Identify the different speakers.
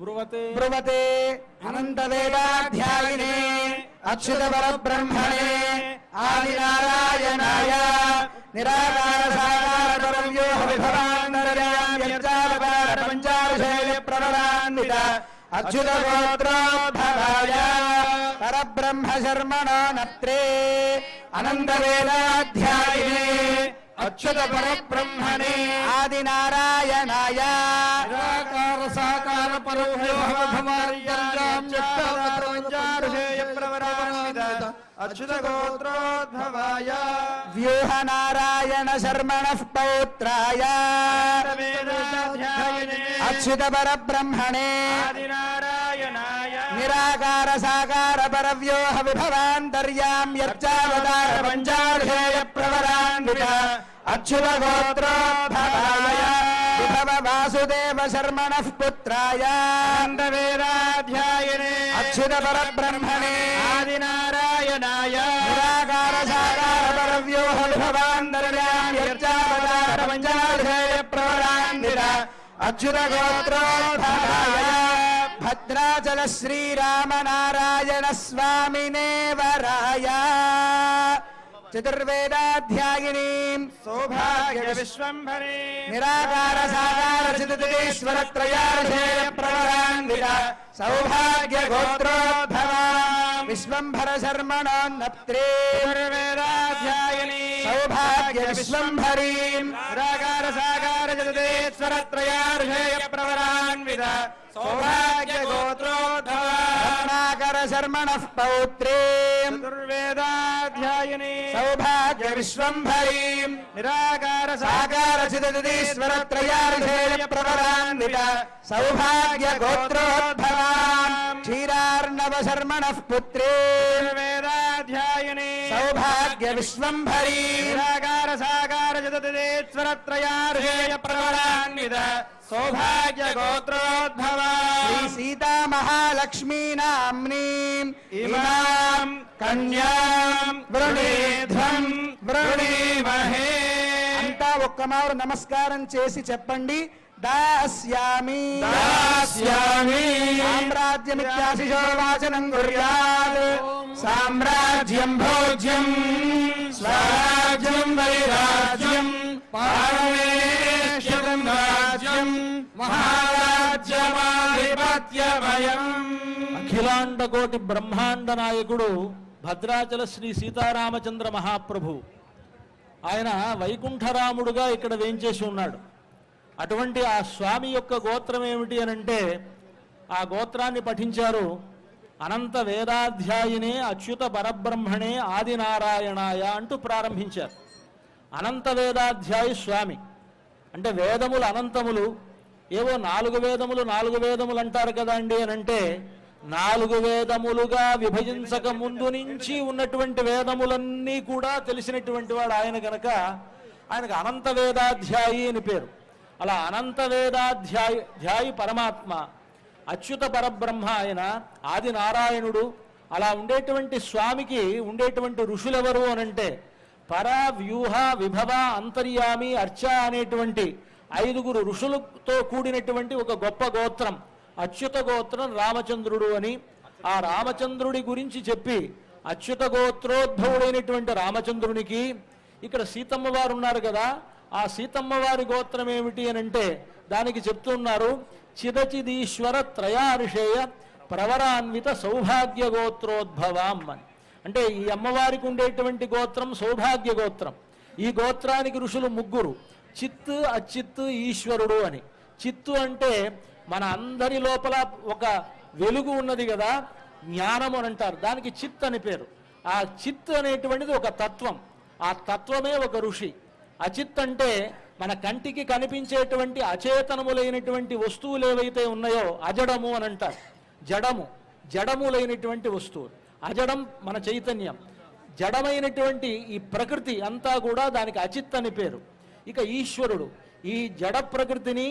Speaker 1: బ్రువతే.
Speaker 2: బ్రువతే. అనంతవేదాధ్యాయినే అచ్యుత పరబ్రహ్మణే ఆదినారాయణాయ నిరాకార సాకార పరవ్యోహ విభవాంతర్యామ్యర్చావతార పంచాశైల ప్రవరాన్విత
Speaker 1: సాకార అచ్యుత గోత్రోద్భవాయ
Speaker 2: వ్యూహ నారాయణ శర్మణ పౌత్రాయ అచ్యుత పరబ్రహ్మణే
Speaker 1: ఆదినారాయణాయ
Speaker 2: నిరాకార సాకార పరవ్యూహ విభవాంతర్యామ్యర్చావతార పంచాశేయ ప్రవరాన్విత అచ్యుత గోత్రోద్భవాయ విభవ వాసుదేవ శర్మణ పుత్రాయ.
Speaker 1: వేదాధ్యాయనే
Speaker 2: అచ్యుత పరబ్రహ్మణే
Speaker 1: ఆదినారాయణాయ.
Speaker 2: నిరాకార సాకార పరవ్యూహ పంచాశేయ ప్రవరాన్విత అచ్యుత గోత్రోద్భవాయ భద్రాచల శ్రీరామనారాయణ స్వామినే వరాయ చతుర్వేదాధ్యాయిని
Speaker 1: సౌభాగ్య విశ్వంభరే
Speaker 2: నిరాకార సాకార చితీశ్వర త్రయాశేయ ప్రవరాన్విత సౌభాగ్య గోత్రోద్భవ విశ్వంభర శర్మణోన్నప్త్రే
Speaker 1: వేదాధ్యాయని
Speaker 2: సౌభాగ్య విశ్వంభరీ
Speaker 1: నిరాకార సాకార జగదేశ్వర త్రయార్షేయ ప్రవరాన్విత సౌభాగ్య గోత్రోద్భవ
Speaker 2: రత్నాకర శర్మణ పౌత్రే
Speaker 1: చతుర్వేదాధ్యాయని
Speaker 2: సౌభాగ్య విశ్వంభరీ
Speaker 1: నిరాకార
Speaker 2: సాకార చితీశ్వర త్రయాశేయ ప్రవరాన్విత సౌభాగ్య గోత్రోద్భవ క్షీరార్ణవ సీతా మహాలక్ష్మీ నామ్నీ
Speaker 1: ఇమాం కన్యాం వృణీధ్వం వృణీమహే
Speaker 2: అంతా ఒక్క మారు నమస్కారం చేసి చెప్పండి. దాస్యామి।
Speaker 1: దాస్యామి।
Speaker 2: కుర్యాత్।
Speaker 1: సామ్రాజ్యం భోజ్యం। స్వరాజ్యం వైరాజ్యం। పారమేశ్వరం రాజ్యం। మహారాజ్యమాధిపత్యమయం
Speaker 3: అఖిలాండ కోటి బ్రహ్మాండ నాయకుడు భద్రాచల శ్రీ సీతారామచంద్ర మహాప్రభు. ఆయన వైకుంఠరాముడుగా ఇక్కడ వేయించేసి ఉన్నాడు. అటువంటి ఆ స్వామి యొక్క గోత్రం ఏమిటి అని అంటే ఆ గోత్రాన్ని పఠించారు అనంత వేదాధ్యాయినే అచ్యుత పరబ్రహ్మణే ఆదినారాయణాయ అంటూ ప్రారంభించారు. అనంత వేదాధ్యాయి స్వామి. అంటే వేదములు అనంతములు ఏవో నాలుగు వేదములు నాలుగు వేదములు అంటారు కదా అండి అని అంటే నాలుగు వేదములుగా విభజించక ముందు నుంచి ఉన్నటువంటి వేదములన్నీ కూడా తెలిసినటువంటి వాడు ఆయన గనక ఆయనకు అనంత వేదాధ్యాయి అని పేరు. అలా అనంత వేదాధ్యాయి ధ్యాయి పరమాత్మ అచ్యుత పరబ్రహ్మ ఆయన ఆది నారాయణుడు అలా ఉండేటువంటి స్వామికి ఉండేటువంటి ఋషులెవరు అనంటే పర వ్యూహ విభవ అంతర్యామి అర్చ అనేటువంటి ఐదుగురు ఋషులతో కూడినటువంటి ఒక గొప్ప గోత్రం అచ్యుత గోత్రం రామచంద్రుడు అని. ఆ రామచంద్రుడి గురించి చెప్పి అచ్యుత గోత్రోద్భవుడైనటువంటి రామచంద్రునికి ఇక్కడ సీతమ్మ వారు ఉన్నారు కదా ఆ సీతమ్మ వారి గోత్రం ఏమిటి అని అంటే దానికి చెప్తున్నారు చిదచిదీశ్వర త్రయార్షేయ ప్రవరాన్విత సౌభాగ్య గోత్రోద్భవాం అని. అంటే ఈ అమ్మవారికి ఉండేటువంటి గోత్రం సౌభాగ్య గోత్రం. ఈ గోత్రానికి ఋషులు ముగ్గురు. చిత్తు అచిత్తు ఈశ్వరుడు అని. చిత్తు అంటే మన అందరి లోపల ఒక వెలుగు ఉన్నది కదా జ్ఞానము అని అంటారు. దానికి చిత్ అని పేరు. ఆ చిత్ అనేటువంటిది ఒక తత్వం. ఆ తత్వమే ఒక ఋషి. అచిత్ అంటే మన కంటికి కనిపించేటువంటి అచేతనములైనటువంటి వస్తువులు ఏవైతే ఉన్నాయో అజడము అని అంటారు. జడము. జడములైనటువంటి వస్తువులు. అజడం మన చైతన్యం. జడమైనటువంటి ఈ ప్రకృతి అంతా కూడా దానికి అచిత్ అని పేరు. ఇక ఈశ్వరుడు ఈ జడ ప్రకృతిని